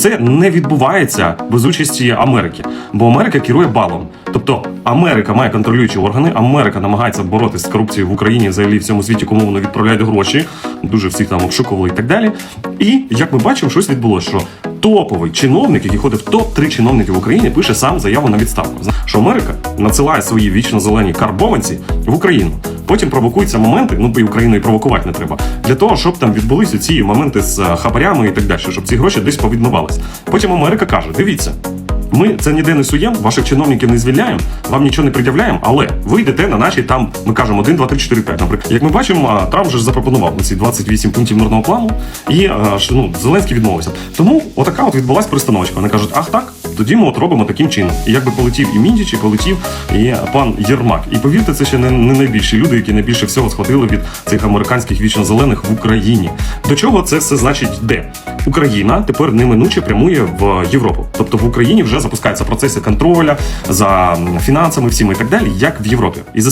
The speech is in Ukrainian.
це не відбувається без участі Америки, бо Америка керує балом. Тобто Америка має контролюючі органи, Америка намагається боротися з корупцією в Україні, взагалі в цьому світі, кому вони відправляють гроші. Дуже всіх там обшукували і так далі. І як ми бачимо, щось відбулося, що топовий чиновник, який ходить в топ 3 чиновники в Україні, пише сам заяву на відставку. Що Америка надсилає свої вічно зелені карбованці в Україну. Потім провокуються моменти, ну і Україну і провокувати не треба, для того, щоб там відбулися ці моменти з е, хабарями і так далі, щоб ці гроші десь повідмивались. Потім Америка каже: дивіться. Ми це ніде не суємо, ваших чиновників не звільняємо, вам нічого не пред'являємо, але ви йдете на наші там, ми кажемо 1, 2, 3, 4, 5. Наприклад, як ми бачимо, Трамп вже запропонував ці 28 пунктів мирного плану, і ну, Зеленський відмовився. Тому отака от відбулась перестановочка. Вони кажуть, ах так, тоді ми от робимо таким чином. І якби полетів і Міндіч, і полетів і пан Єрмак. І повірте, це ще не, не найбільші люди, які найбільше всього схватили від цих американських вічно-зелених в Україні. До чого це все значить де? Україна тепер неминуче прямує в Європу. Тобто в Україні вже запускаються процеси контроля за фінансами, всіми і так далі, як в Європі. І за